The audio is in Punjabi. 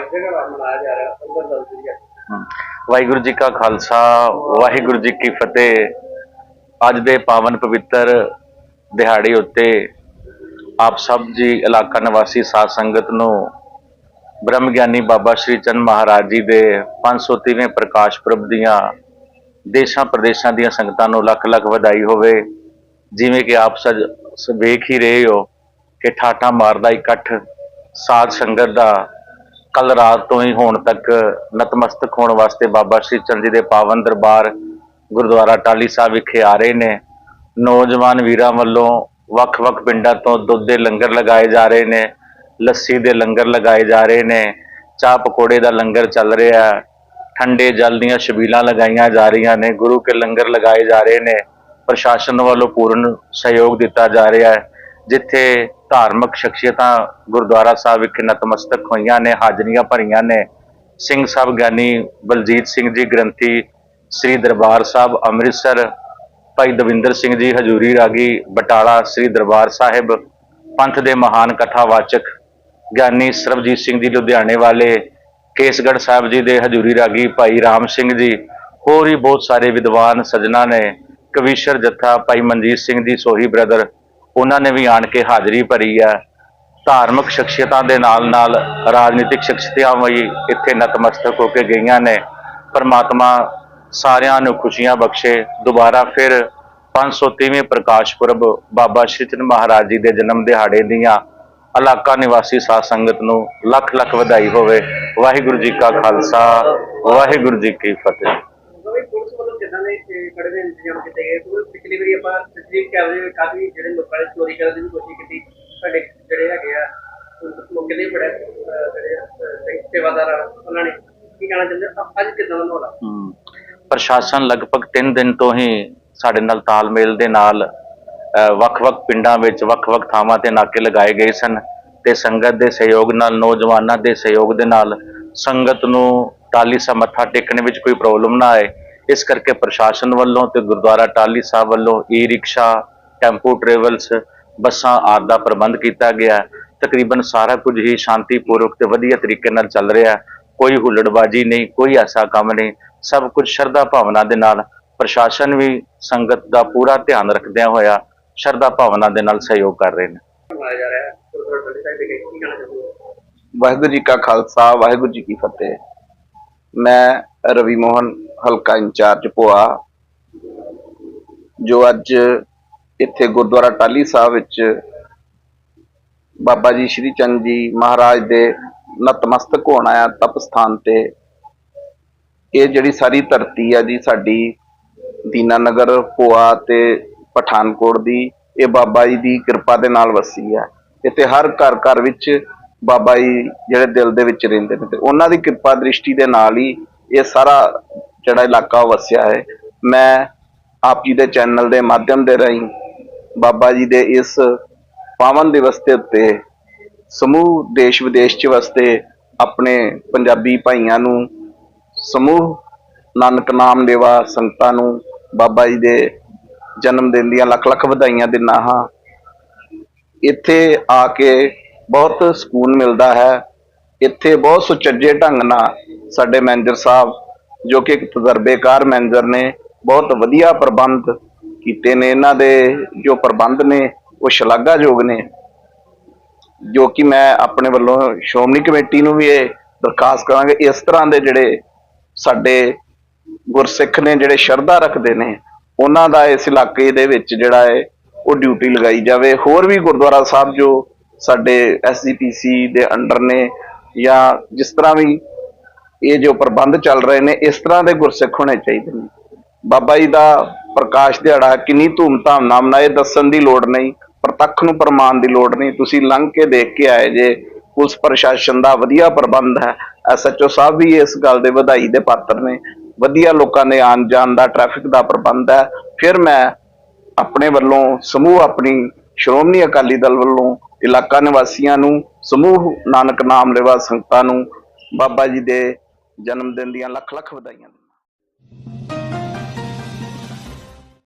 ਜਗ੍ਹਾ ਮਨਾਇਆ ਜਾ ਰਿਹਾ ਉਹਦਾ ਦੱਸ ਦਿਓ ਵਾਹਿਗੁਰੂ ਜੀ ਕਾ ਖਾਲਸਾ, ਵਾਹਿਗੁਰੂ ਜੀ ਕੀ ਫਤਿਹ। ਅੱਜ ਦੇ ਪਾਵਨ ਪਵਿੱਤਰ ਦਿਹਾੜੇ ਉੱਤੇ ਆਪ ਸਭ ਜੀ ਇਲਾਕਾ ਨਿਵਾਸੀ ਸਾਧ ਸੰਗਤ ਨੂੰ ਬ੍ਰਹਮ ਗਿਆਨੀ ਬਾਬਾ ਸ਼੍ਰੀ ਚੰਦ ਮਹਾਰਾਜ ਜੀ ਦੇ 530ਵੇਂ ਪ੍ਰਕਾਸ਼ ਪੁਰਬ ਦੀਆਂ ਦੇਸ਼ਾਂ ਪ੍ਰਦੇਸ਼ਾਂ ਦੀਆਂ ਸੰਗਤਾਂ ਨੂੰ ਲੱਖ ਲੱਖ ਵਧਾਈ ਹੋਵੇ। ਜਿਵੇਂ ਕਿ ਆਪ ਸਜ ਵੇਖ ਹੀ ਰਹੇ ਹੋ ਕਿ ਠਾਠਾ ਮਾਰਦਾ ਇਕੱਠ ਸਾਧ ਸੰਗਤ ਦਾ ਕੱਲ ਰਾਤ ਤੋਂ ਹੀ ਹੁਣ ਤੱਕ ਨਤਮਸਤਕ ਹੋਣ ਵਾਸਤੇ ਬਾਬਾ ਸ਼੍ਰੀ ਚੰਦ ਜੀ ਦੇ ਪਾਵਨ ਦਰਬਾਰ ਗੁਰਦੁਆਰਾ ਟਾਲੀ ਸਾਹਿਬ ਵਿਖੇ ਆ ਰਹੇ ਨੇ। ਨੌਜਵਾਨ ਵੀਰਾਂ ਵੱਲੋਂ ਵੱਖ-ਵੱਖ ਪਿੰਡਾਂ ਤੋਂ ਦੁੱਧ ਦੇ ਲੰਗਰ ਲਗਾਏ ਜਾ ਰਹੇ ਨੇ, ਲੱਸੀ ਦੇ ਲੰਗਰ ਲਗਾਏ ਜਾ ਰਹੇ ਨੇ, ਚਾਹ ਪਕੌੜੇ ਦਾ ਲੰਗਰ ਚੱਲ ਰਿਹਾ ਠੰਡੇ ਜਲ ਦੀਆਂ ਛਬੀਲਾਂ ਲਗਾਈਆਂ ਜਾ ਰਹੀਆਂ ਨੇ, ਗੁਰੂ ਕੇ ਲੰਗਰ ਲਗਾਏ ਜਾ ਰਹੇ ਨੇ, ਪ੍ਰਸ਼ਾਸਨ ਵੱਲੋਂ ਪੂਰਨ ਸਹਿਯੋਗ ਦਿੱਤਾ ਜਾ ਰਿਹਾ ਹੈ, ਜਿੱਥੇ ਧਾਰਮਿਕ ਸ਼ਖਸੀਅਤਾਂ ਗੁਰਦੁਆਰਾ ਸਾਹਿਬ ਵਿਖੇ ਨਤਮਸਤਕ ਹੋਈਆਂ ਨੇ, ਹਾਜ਼ਰੀਆਂ ਭਰੀਆਂ ਨੇ। ਸਿੰਘ ਸਾਹਿਬ ਗਿਆਨੀ ਬਲਜੀਤ ਸਿੰਘ ਜੀ ਗ੍ਰੰਥੀ, ਸ੍ਰੀ ਦਰਬਾਰ ਸਾਹਿਬ ਅੰਮ੍ਰਿਤਸਰ, ਭਾਈ ਦਵਿੰਦਰ ਸਿੰਘ ਜੀ ਹਜੂਰੀ ਰਾਗੀ, ਬਟਾਲਾ, ਸ੍ਰੀ ਦਰਬਾਰ ਸਾਹਿਬ, ਪੰਥ ਦੇ ਮਹਾਨ ਕਥਾਵਾਚਕ ਗਿਆਨੀ ਸਰਬਜੀਤ ਸਿੰਘ ਜੀ ਲੁਧਿਆਣੇ ਵਾਲੇ, ਕੇਸਗੜ੍ਹ ਸਾਹਿਬ ਜੀ ਦੇ ਹਜੂਰੀ ਰਾਗੀ ਭਾਈ ਰਾਮ ਸਿੰਘ ਜੀ, ਹੋਰ ਵੀ ਬਹੁਤ ਸਾਰੇ ਵਿਦਵਾਨ, ਸੱਜਣਾ ਨੇ। ਕਵੀਸ਼ਰ ਜੱਥਾ ਭਾਈ ਮਨਜੀਤ ਸਿੰਘ ਜੀ, ਸੋਹੀ ਬ੍ਰਦਰ ਉਹਨਾਂ ਨੇ ਵੀ ਆਣ ਕੇ ਹਾਜ਼ਰੀ ਭਰੀ ਹੈ। ਧਾਰਮਿਕ ਸ਼ਖਸੀਅਤਾਂ ਦੇ ਨਾਲ ਨਾਲ ਰਾਜਨੀਤਿਕ ਸ਼ਖਸੀਅਤਾਂ ਵੀ ਇੱਥੇ ਨਤਮਸਤਕ ਹੋ ਕੇ ਗਈਆਂ ਨੇ। ਪਰਮਾਤਮਾ ਸਾਰਿਆਂ ਨੂੰ ਖੁਸ਼ੀਆਂ ਬਖਸ਼ੇ। ਦੁਬਾਰਾ ਫਿਰ 530ਵੇਂ ਪ੍ਰਕਾਸ਼ ਪੁਰਬ ਬਾਬਾ ਸ਼੍ਰੀ ਚੰਦ ਮਹਾਰਾਜ ਜੀ ਦੇ ਜਨਮ ਦਿਹਾੜੇ ਦੀਆਂ ਇਲਾਕਾ ਨਿਵਾਸੀ ਸਾਧ ਸੰਗਤ ਨੂੰ ਲੱਖ ਲੱਖ ਵਧਾਈ ਹੋਵੇ। ਵਾਹਿਗੁਰੂ ਜੀ ਕਾ ਖਾਲਸਾ, ਵਾਹਿਗੁਰੂ ਜੀ ਕੀ ਫਤਿਹ ਕੋਈ ਪੁਲਿਸ ਵੱਲੋਂ ਕਿਦਾਂ ਦੇ ਇਹ ਕੜੇ ਦੇ ਇੰਤਜ਼ਾਮ ਕੀਤੇ ਗਏ ਕਿਉਂਕਿ ਪਿਛਲੀ ਵਾਰੀ ਆਪਾਂ ਸਿੱਧੀ ਕੈਮਰੇ ਵਿੱਚ ਕਾਫੀ ਜਿਹੜੇ ਲੋਕਾਂ ਨੇ ਚੋਰੀ ਕਰਨ ਦੀ ਵੀ ਕੋਸ਼ਿਸ਼ ਕੀਤੀ ਸਾਡੇ ਜਿਹੜੇ ਹੈਗੇ ਆ ਮੌਕੇ ਦੇ ਬੜੇ ਜਿਹੜੇ ਸਿੰਘ ਸੇਵਾਦਾਰ ਆ, ਉਹਨਾਂ ਨੇ ਕੀ ਕਹਿਣਾ ਚਾਹੁੰਦੇ ਆ? ਅੱਜ ਕਿਦਾਂ ਦਾ ਮਾਹੌਲ ਆ? ਹਮ, ਪ੍ਰਸ਼ਾਸਨ ਲਗਭਗ 3 ਦਿਨ ਤੋਂ ਹੀ ਸਾਡੇ ਨਾਲ ਤਾਲਮੇਲ ਦੇ ਨਾਲ ਅ, ਵੱਖ-ਵੱਖ ਪਿੰਡਾਂ ਵਿੱਚ ਵੱਖ-ਵੱਖ ਥਾਵਾਂ ਤੇ ਨਾਕੇ ਲਗਾਏ ਗਏ ਸਨ ਤੇ ਸੰਗਤ ਦੇ ਸਹਿਯੋਗ ਨਾਲ ਨੌਜਵਾਨਾਂ ਦੇ ਸਹਿਯੋਗ ਦੇ ਨਾਲ ਸੰਗਤ ਨੂੰ ਟਾਲੀ ਸਮੱਥਾ ਟੇਕਣ ਵਿੱਚ ਕੋਈ ਪ੍ਰੋਬਲਮ ਨਾ ਆਏ। ਇਸ ਕਰਕੇ ਪ੍ਰਸ਼ਾਸਨ ਵੱਲੋਂ ਤੇ ਗੁਰਦੁਆਰਾ ਟਾਲੀ ਸਾਹਿਬ ਵੱਲੋਂ ਈ ਰਿਕਸ਼ਾ ਟੈਂਪੂ ਟਰੈਵਲਸ ਬੱਸਾਂ ਆਦਿ ਦਾ ਪ੍ਰਬੰਧ ਕੀਤਾ ਗਿਆ। ਤਕਰੀਬਨ ਸਾਰਾ ਕੁਝ ਹੀ ਸ਼ਾਂਤੀਪੂਰਵਕ ਤੇ ਵਧੀਆ ਤਰੀਕੇ ਨਾਲ ਚੱਲ ਰਿਹਾ ਹੈ। ਕੋਈ ਹੁੱਲੜਬਾਜੀ ਨਹੀਂ ਕੋਈ ਐਸਾ ਕੰਮ ਨਹੀਂ। ਸਭ ਕੁਝ ਸ਼ਰਧਾ ਭਾਵਨਾ ਦੇ ਨਾਲ ਪ੍ਰਸ਼ਾਸਨ ਵੀ ਸੰਗਤ ਦਾ ਪੂਰਾ ਧਿਆਨ ਰੱਖਦਿਆਂ ਹੋਇਆ ਸ਼ਰਧਾ ਭਾਵਨਾ ਦੇ ਨਾਲ ਸਹਿਯੋਗ ਕਰ ਰਹੇ ਨੇ। ਵਾਹਿਗੁਰੂ ਜੀ ਕਾ ਖਾਲਸਾ ਵਾਹਿਗੁਰੂ ਜੀ ਕੀ ਫਤਿਹ। ਮੈਂ ਰਵੀ ਮੋਹਨ ਹਲਕਾ ਇੰਚਾਰਜ ਭੋਆ, ਜੋ ਅੱਜ ਇੱਥੇ ਗੁਰਦੁਆਰਾ ਟਾਲੀ ਸਾਹਿਬ ਵਿੱਚ ਬਾਬਾ ਜੀ ਸ਼੍ਰੀ ਚੰਦ ਜੀ ਮਹਾਰਾਜ ਦੇ ਨਤਮਸਤਕ ਹੋਣ ਆਇਆ ਤਪ ਸਥਾਨ ਤੇ। ਇਹ ਜਿਹੜੀ ਸਾਰੀ ਧਰਤੀ ਆ ਜੀ ਸਾਡੀ ਦੀਨਾ ਨਗਰ ਭੋਆ ਤੇ ਪਠਾਨਕੋਟ ਦੀ, ਇਹ ਬਾਬਾ ਜੀ ਦੀ ਕਿਰਪਾ ਦੇ ਨਾਲ ਵਸੀ ਆ। ਇੱਥੇ ਹਰ ਘਰ ਘਰ ਵਿੱਚ ਬਾਬਾ ਜੀ ਜਿਹੜੇ ਦਿਲ ਦੇ ਵਿੱਚ ਰਹਿੰਦੇ ਨੇ ਤੇ ਉਹਨਾਂ ਦੀ ਕਿਰਪਾ ਦ੍ਰਿਸ਼ਟੀ ਦੇ ਨਾਲ ਹੀ ਇਹ ਸਾਰਾ ਜਿਹੜਾ ਇਲਾਕਾ ਵਸਿਆ ਹੈ, ਮੈਂ ਆਪ ਜੀ ਦੇ ਚੈਨਲ ਦੇ ਮਾਧਿਅਮ ਦੇ ਰਾਹੀਂ ਬਾਬਾ ਜੀ ਦੇ ਇਸ ਪਾਵਨ ਦਿਵਸ ਦੇ ਉੱਤੇ, ਸਮੂਹ ਦੇਸ਼ ਵਿਦੇਸ਼ ਚ ਵਸਦੇ ਆਪਣੇ ਪੰਜਾਬੀ ਭਾਈਆਂ ਨੂੰ, ਸਮੂਹ ਨਾਨਕ ਨਾਮ ਦੇਵਾ ਸੰਗਤਾਂ ਨੂੰ ਬਾਬਾ ਜੀ ਦੇ ਜਨਮ ਦਿਨ ਦੀਆਂ ਲੱਖ ਲੱਖ ਵਧਾਈਆਂ ਦਿੰਦਾ ਹਾਂ। ਇੱਥੇ ਆ ਕੇ ਬਹੁਤ ਸਕੂਨ ਮਿਲਦਾ ਹੈ। ਇੱਥੇ ਬਹੁਤ ਸੁਚੱਜੇ ਢੰਗ ਨਾਲ ਸਾਡੇ ਮੈਨੇਜਰ ਸਾਹਿਬ ਜੋ ਕਿ ਇੱਕ ਤਜਰਬੇਕਾਰ ਮੈਨੇਜਰ ਨੇ ਬਹੁਤ ਵਧੀਆ ਪ੍ਰਬੰਧ ਕੀਤੇ ਨੇ। ਇਹਨਾਂ ਦੇ ਜੋ ਪ੍ਰਬੰਧ ਨੇ, ਉਹ ਸ਼ਲਾਘਾਯੋਗ ਨੇ। ਜੋ ਕਿ ਮੈਂ ਆਪਣੇ ਵੱਲੋਂ ਸ਼੍ਰੋਮਣੀ ਕਮੇਟੀ ਨੂੰ ਵੀ ਇਹ ਦਰਖਾਸਤ ਕਰਾਂਗੇ। ਇਸ ਤਰ੍ਹਾਂ ਦੇ ਜਿਹੜੇ ਸਾਡੇ ਗੁਰਸਿੱਖ ਨੇ, ਜਿਹੜੇ ਸ਼ਰਧਾ ਰੱਖਦੇ ਨੇ, ਉਹਨਾਂ ਦਾ ਇਸ ਇਲਾਕੇ ਦੇ ਵਿੱਚ ਜਿਹੜਾ ਹੈ, ਉਹ ਡਿਊਟੀ ਲਗਾਈ ਜਾਵੇ। ਹੋਰ ਵੀ ਗੁਰਦੁਆਰਾ ਸਾਹਿਬ ਜੋ ਸਾਡੇ ਐਸਜੀਪੀਸੀ ਦੇ ਅੰਡਰ ਨੇ ਜਾਂ ਜਿਸ ਤਰ੍ਹਾਂ ਵੀ ਇਹ ਜੋ ਪ੍ਰਬੰਧ ਚੱਲ ਰਹੇ ਨੇ, ਇਸ ਤਰ੍ਹਾਂ ਦੇ ਗੁਰਸਿੱਖ ਹੋਣੇ ਚਾਹੀਦੇ ਨੇ। ਬਾਬਾ ਜੀ ਦਾ ਪ੍ਰਕਾਸ਼ ਦਿਹਾੜਾ, ਕਿੰਨੀ ਧੂਮਧਾਮ ਨਾਲ ਮਨਾਏ ਦੱਸਣ ਦੀ ਲੋੜ ਨਹੀਂ, ਪ੍ਰਤੱਖ ਨੂੰ ਪ੍ਰਮਾਣ ਦੀ ਲੋੜ ਨਹੀਂ। ਤੁਸੀਂ ਲੰਘ ਕੇ ਦੇਖ ਕੇ ਆਏ ਜੇ, ਪੁਲਿਸ ਪ੍ਰਸ਼ਾਸਨ ਦਾ ਵਧੀਆ ਪ੍ਰਬੰਧ ਹੈ। ਐਸਐਚਓ ਸਾਹਿਬ ਵੀ ਇਸ ਗੱਲ ਦੇ ਵਧਾਈ ਦੇ ਪਾਤਰ ਨੇ। ਵਧੀਆ ਲੋਕਾਂ ਦੇ ਆਉਣ ਜਾਣ ਦਾ, ਟ੍ਰੈਫਿਕ ਦਾ ਪ੍ਰਬੰਧ ਹੈ। ਫਿਰ ਮੈਂ ਆਪਣੇ ਵੱਲੋਂ ਸਮੂਹ ਆਪਣੀ ਸ਼੍ਰੋਮਣੀ ਅਕਾਲੀ ਦਲ ਵੱਲੋਂ ਇਲਾਕਾ ਨਿਵਾਸੀਆਂ ਨੂੰ, ਸਮੂਹ ਨਾਨਕ ਨਾਮ ਲੈਵਾ ਸੰਗਤਾਂ ਨੂੰ, ਬਾਬਾ ਜੀ ਦੇ ਜਨਮ ਦਿਨ ਦੀਆਂ ਲੱਖ ਲੱਖ ਵਧਾਈਆਂ